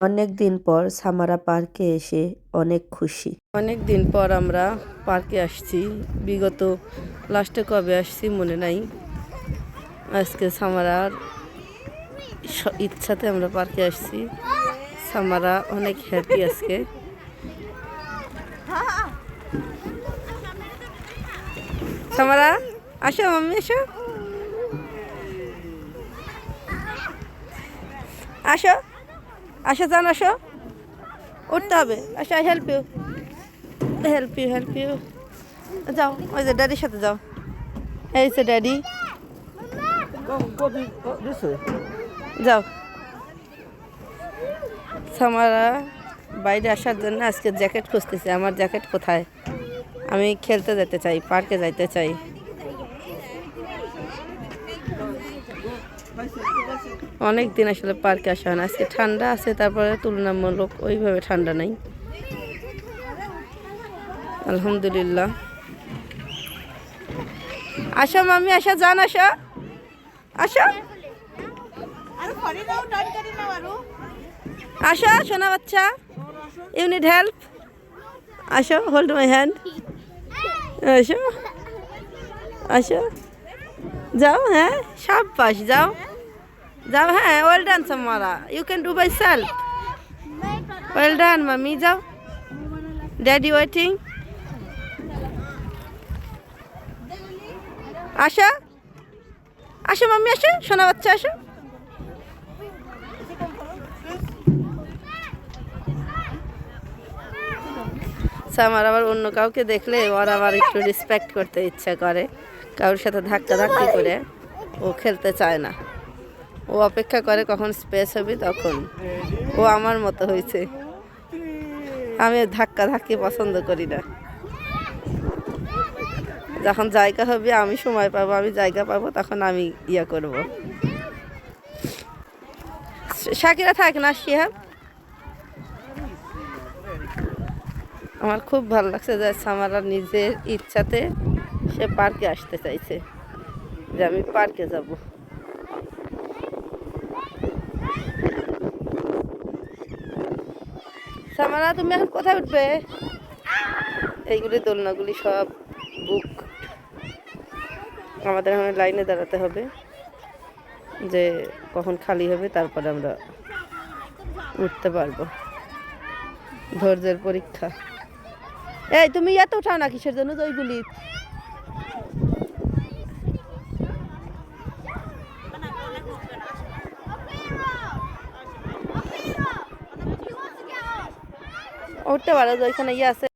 অনেক দিন পর সামারা পার্কে এসে অনেক খুশি। অনেক দিন পর আমরা পার্কে আসছি। বিগত লাস্টে কবে আসছি মনে নাই। আজকে সামারার ইচ্ছাতে আমরা পার্কে আসছি। সামারা অনেক হ্যাপি আজকে। সামারা, আসো মাম্মি, আসো। আসো। আসো যান আসো। উঠতে হবে। আসো, I help you help you help you যাও, ওই যে ড্যাডির সাথে যাও। এই যে ড্যাডি যাও। সামারা, বাইরে আসার জন্য আজকে জ্যাকেট খুঁজতেছে। আমার জ্যাকেট কোথায়? আমি খেলতে যেতে চাই পার্কে যাইতে চাই। অনেক দিন আসলে পার্কে আসা হয় না। আজকে ঠান্ডা আছে, তারপরে তুলনামূলক ওইভাবে ঠান্ডা নাই। আলহামদুলিল্লাহ। আসো মামি আসা, যান, আসো। আসো। আসো, সোনা বাচ্চা। Unit help. আসো হোল্ড মাই হ্যান্ড আসো। আসো। যাও হ্যাঁ সব পাশ যাও। যাও হ্যাঁ well done Samara you can do by self well done mummy যাও। ড্যাডি ওয়েটিং আসো। আসো মাম্মি আসো। সোনা বাচ্চা, আসো। আমার আবার অন্য কাউকে দেখলে ওর আবার একটু রেসপেক্ট করতে ইচ্ছা করে। কারোর সাথে ধাক্কা ধাক্কি করে ও খেলতে চায় না। ও অপেক্ষা করে কখন স্পেস হবে তখন। ও আমার মতো হয়েছে। আমি ধাক্কা ধাক্কি পছন্দ করি না। যখন জায়গা হবে, আমি সময় পাবো, আমি জায়গা পাবো, তখন আমি ইয়ে করব। শাকিরা থাক না শিহাব আমার খুব ভালো লাগছে যে সামারা নিজের ইচ্ছাতে সে পার্কে আসতে চাইছে। যে আমি পার্কে যাব। সামারা, তুমি এখন কোথায় উঠবে? এইগুলি দোলনাগুলি সব বুক আমাদের এখন লাইনে দাঁড়াতে হবে যে কখন খালি হবে, তারপরে আমরা উঠতে পারব। ধৈর্যের পরীক্ষা। এই, তুমি এত উঠাও না কিসের জন্য ওইগুলি উঠতে পারো যে ইয়ে আছে।